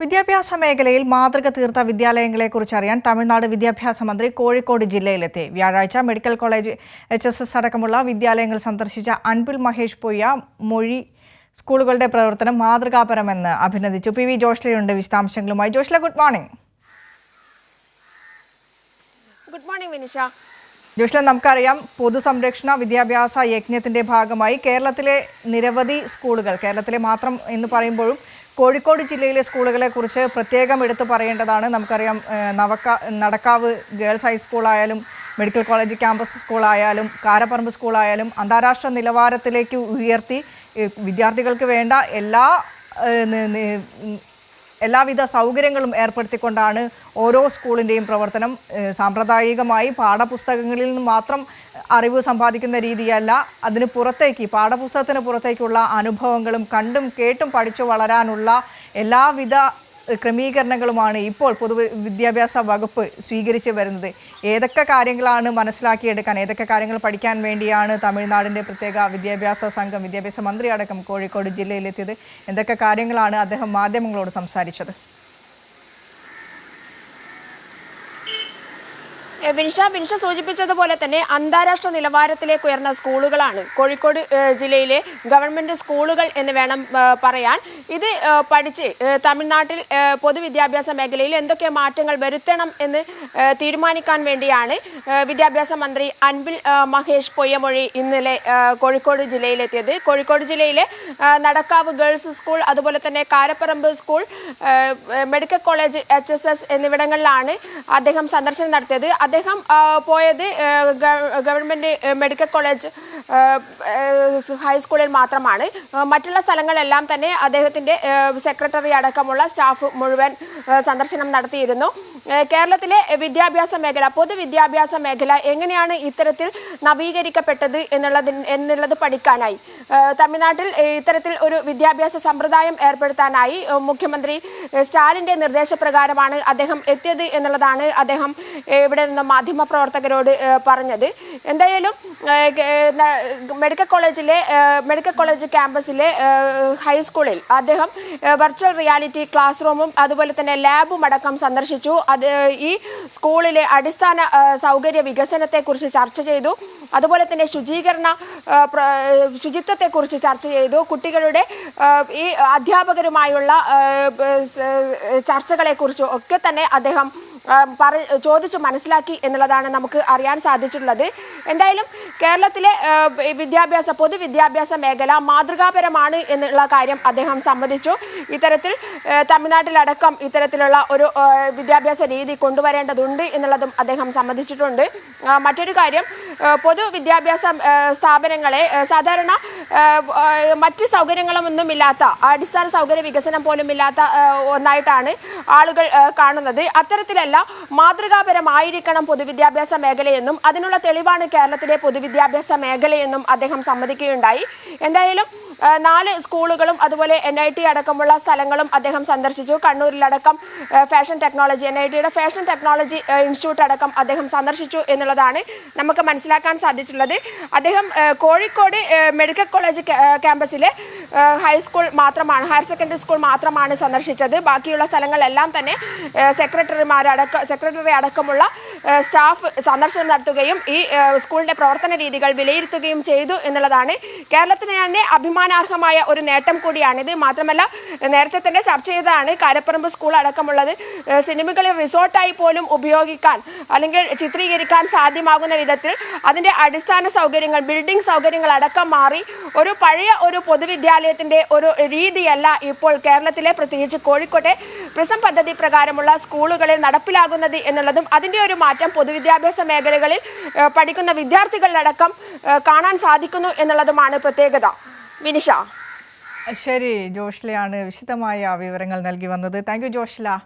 വിദ്യാഭ്യാസ മേഖലയിൽ മാതൃക തീർത്ത വിദ്യാലയങ്ങളെക്കുറിച്ച് അറിയാൻ തമിഴ്നാട് വിദ്യാഭ്യാസ മന്ത്രി കോഴിക്കോട് ജില്ലയിലെത്തി. വ്യാഴാഴ്ച medical college H S S അടക്കമുള്ള വിദ്യാലയങ്ങൾ സന്ദർശിച്ച അൻപിൽ മഹേഷ് പൊയ്യ മൊഴി സ്കൂളുകളുടെ പ്രവർത്തനം മാതൃകാപരമെന്ന് അഭിനന്ദിച്ചു. പി വി ജോഷ്ലയുണ്ട് വിശദാംശങ്ങളുമായി. Joshla good morning. Good morning Vinisha. Joshla നമുക്കറിയാം പൊതുസംരക്ഷണ വിദ്യാഭ്യാസ യജ്ഞത്തിന്റെ ഭാഗമായി കേരളത്തിലെ നിരവധി സ്കൂളുകൾ കേരളത്തിലെ മാത്രം എന്ന് പറയുമ്പോഴും കോഴിക്കോട് ജില്ലയിലെ സ്കൂളുകളെ കുറിച്ച് പ്രത്യേകം എടുത്തു പറയേണ്ടതാണ്. നമുക്കറിയാം നവക്ക നടക്കാവ് ഗേൾസ് ഹൈസ്കൂളായാലും മെഡിക്കൽ കോളേജ് ക്യാമ്പസ് സ്കൂളായാലും കാരപ്പറമ്പ് സ്കൂളായാലും അന്താരാഷ്ട്ര നിലവാരത്തിലേക്ക് ഉയർത്തി വിദ്യാർത്ഥികൾക്ക് വേണ്ട എല്ലാ എല്ലാവിധ സൗകര്യങ്ങളും ഏർപ്പെടുത്തിക്കൊണ്ടാണ് ഓരോ സ്കൂളിന്റെയും പ്രവർത്തനം. സാമ്പ്രദായികമായി പാഠപുസ്തകങ്ങളിൽ നിന്ന് മാത്രം അറിവ് സമ്പാദിക്കുന്ന രീതിയല്ല. അതിന് പുറത്തേക്ക് പാഠപുസ്തകത്തിന് പുറത്തേക്കുള്ള അനുഭവങ്ങളും കണ്ടും കേട്ടും പഠിച്ചു വളരാനുള്ള എല്ലാവിധ ക്രമീകരണങ്ങളുമാണ് ഇപ്പോൾ പൊതു വിദ്യാഭ്യാസ വകുപ്പ് സ്വീകരിച്ചു വരുന്നത്. ഏതൊക്കെ കാര്യങ്ങളാണ് മനസ്സിലാക്കിയെടുക്കാൻ ഏതൊക്കെ കാര്യങ്ങൾ പഠിക്കാൻ വേണ്ടിയാണ് തമിഴ്നാടിന്റെ പ്രത്യേക വിദ്യാഭ്യാസ സംഘം വിദ്യാഭ്യാസ മന്ത്രി അടക്കം കോഴിക്കോട് ജില്ലയിലെത്തിയത്? എന്തൊക്കെ കാര്യങ്ങളാണ് അദ്ദേഹം മാധ്യമങ്ങളോട് സംസാരിച്ചത്? വിനിഷ വിനിഷ സൂചിപ്പിച്ചതുപോലെ തന്നെ അന്താരാഷ്ട്ര നിലവാരത്തിലേക്ക് ഉയർന്ന സ്കൂളുകളാണ്. കോഴിക്കോട് ജില്ലയിലെ ഗവൺമെന്റ് സ്കൂളുകൾ എന്ന് വേണം പറയാൻ. ഇത് പഠിച്ച് തമിഴ്നാട്ടിൽ പൊതുവിദ്യാഭ്യാസ മേഖലയിൽ എന്തൊക്കെ മാറ്റങ്ങൾ വരുത്തണം എന്ന് തീരുമാനിക്കാൻ വേണ്ടിയാണ് വിദ്യാഭ്യാസ മന്ത്രി അൻപിൽ മഹേഷ് പൊയ്യമൊഴി ഇന്നലെ കോഴിക്കോട് ജില്ലയിലെത്തിയത്. കോഴിക്കോട് ജില്ലയിലെ നടക്കാവ് ഗേൾസ് സ്കൂൾ അതുപോലെ തന്നെ Karaparamba school medical college H എന്നിവിടങ്ങളിലാണ് അദ്ദേഹം സന്ദർശനം നടത്തിയത്. അദ്ദേഹം പോയത് ഗവൺമെന്റ് മെഡിക്കൽ കോളേജ് ഹൈസ്കൂളിൽ മാത്രമാണ്. മറ്റുള്ള സ്ഥലങ്ങളെല്ലാം തന്നെ അദ്ദേഹത്തിന്റെ സെക്രട്ടറി അടക്കമുള്ള സ്റ്റാഫ് മുഴുവൻ സന്ദർശനം നടത്തിയിരുന്നു. കേരളത്തിലെ വിദ്യാഭ്യാസ മേഖല പൊതുവിദ്യാഭ്യാസ മേഖല എങ്ങനെയാണ് ഇത്തരത്തിൽ നവീകരിക്കപ്പെട്ടത് എന്നുള്ളത് എന്നുള്ളത് പഠിക്കാനായി? തമിഴ്നാട്ടിൽ ഇത്തരത്തിൽ ഒരു വിദ്യാഭ്യാസ സമ്പ്രദായം ഏർപ്പെടുത്താനായി മുഖ്യമന്ത്രി സ്റ്റാലിന്റെ നിർദ്ദേശപ്രകാരമാണ് അദ്ദേഹം എത്തിയത് എന്നുള്ളതാണ് അദ്ദേഹം ഇവിടെ നിന്ന് മാധ്യമപ്രവർത്തകരോട് പ്രവർത്തകരോട് പറഞ്ഞത്. എന്തായാലും മെഡിക്കൽ കോളേജിലെ മെഡിക്കൽ കോളേജ് ക്യാമ്പസിലെ ഹൈസ്കൂളിൽ അദ്ദേഹം വെർച്വൽ റിയാലിറ്റി ക്ലാസ് റൂമും അതുപോലെ തന്നെ ലാബും അടക്കം സന്ദർശിച്ചു. അത് ഈ സ്കൂളിലെ അടിസ്ഥാന സൗകര്യ വികസനത്തെക്കുറിച്ച് ചർച്ച ചെയ്തു. അതുപോലെ തന്നെ ശുചീകരണ ശുചിത്വത്തെക്കുറിച്ച് ചർച്ച ചെയ്തു. കുട്ടികളുടെ ഈ അധ്യാപകരുമായുള്ള ചർച്ചകളെക്കുറിച്ചും ഒക്കെ തന്നെ അദ്ദേഹം പറ ചോദിച്ച് മനസ്സിലാക്കി എന്നുള്ളതാണ് നമുക്ക് അറിയാൻ സാധിച്ചിട്ടുള്ളത്. എന്തായാലും കേരളത്തിലെ വിദ്യാഭ്യാസ പൊതുവിദ്യാഭ്യാസ മേഖല മാതൃകാപരമാണ് എന്നുള്ള കാര്യം അദ്ദേഹം സമ്മതിച്ചു. ഇത്തരത്തിൽ തമിഴ്നാട്ടിലടക്കം ഇത്തരത്തിലുള്ള ഒരു വിദ്യാഭ്യാസ രീതി കൊണ്ടുവരേണ്ടതുണ്ട് എന്നുള്ളതും അദ്ദേഹം സമ്മതിച്ചിട്ടുണ്ട്. മറ്റൊരു കാര്യം പൊതുവിദ്യാഭ്യാസ സ്ഥാപനങ്ങളെ സാധാരണ മറ്റ് സൗകര്യങ്ങളൊന്നും ഇല്ലാത്ത അടിസ്ഥാന സൗകര്യ വികസനം പോലും ഇല്ലാത്ത ഒന്നായിട്ടാണ് ആളുകൾ കാണുന്നത്. അത്തരത്തിലല്ല മാതൃകാപരമായിരിക്കണം പൊതുവിദ്യാഭ്യാസ മേഖലയെന്നും അതിനുള്ള തെളിവാണ് കേരളത്തിലെ പൊതുവിദ്യാഭ്യാസ മേഖലയെന്നും അദ്ദേഹം സമ്മതിക്കുകയുണ്ടായി. എന്തായാലും നാല് സ്കൂളുകളും അതുപോലെ എൻ ഐ ടി അടക്കമുള്ള സ്ഥലങ്ങളും അദ്ദേഹം സന്ദർശിച്ചു. കണ്ണൂരിലടക്കം ഫാഷൻ ടെക്നോളജി എൻ ഐ ടിയുടെ ഫാഷൻ ടെക്നോളജി ഇൻസ്റ്റിറ്റ്യൂട്ട് അടക്കം അദ്ദേഹം സന്ദർശിച്ചു എന്നുള്ളതാണ് നമുക്ക് മനസ്സിലാക്കാൻ സാധിച്ചിട്ടുള്ളത്. അദ്ദേഹം കോഴിക്കോട് മെഡിക്കൽ കോളേജ് ക്യാ- ക്യാമ്പസിലെ ഹൈസ്കൂൾ മാത്രമാണ് ഹയർ സെക്കൻഡറി സ്കൂൾ മാത്രമാണ് സന്ദർശിച്ചത്. ബാക്കിയുള്ള സ്ഥലങ്ങളെല്ലാം തന്നെ സെക്രട്ടറിമാരടക്കം സെക്രട്ടറി അടക്കമുള്ള സ്റ്റാഫ് സന്ദർശനം നടത്തുകയും ഈ സ്കൂളിന്റെ പ്രവർത്തന രീതികൾ വിലയിരുത്തുകയും ചെയ്തു എന്നുള്ളതാണ്. കേരളത്തിന് തന്നെ അഭിമാനാർഹമായ ഒരു നേട്ടം കൂടിയാണിത് മാത്രമല്ല നേരത്തെ തന്നെ ചർച്ച ചെയ്തതാണ് കാരപ്പറമ്പ് സ്കൂൾ അടക്കമുള്ളത്. സിനിമകളിൽ റിസോർട്ടായി പോലും ഉപയോഗിക്കാൻ അല്ലെങ്കിൽ ചിത്രീകരിക്കാൻ സാധ്യമാകുന്ന വിധത്തിൽ അതിന്റെ അടിസ്ഥാന സൗകര്യങ്ങൾ ബിൽഡിംഗ് സൗകര്യങ്ങൾ അടക്കം മാറി ഒരു പഴയ ഒരു പൊതുവിദ്യാലയത്തിന്റെ ഒരു രീതിയല്ല ഇപ്പോൾ കേരളത്തിലെ പ്രത്യേകിച്ച് കോഴിക്കോട്ടെ പ്രിസം പദ്ധതി പ്രകാരമുള്ള സ്കൂളുകളിൽ നടപ്പിലാകുന്നത് എന്നുള്ളതും അതിന്റെ ഒരു മാറ്റം പൊതുവിദ്യാഭ്യാസ മേഖലകളിൽ പഠിക്കുന്ന വിദ്യാർത്ഥികളിലടക്കം കാണാൻ സാധിക്കുന്നു എന്നുള്ളതുമാണ് പ്രത്യേകത. വിനിഷ ശരി ജോഷ്ലയാണ് വിശദമായ വിവരങ്ങൾ നൽകി വന്നത്. Thank you Joshla.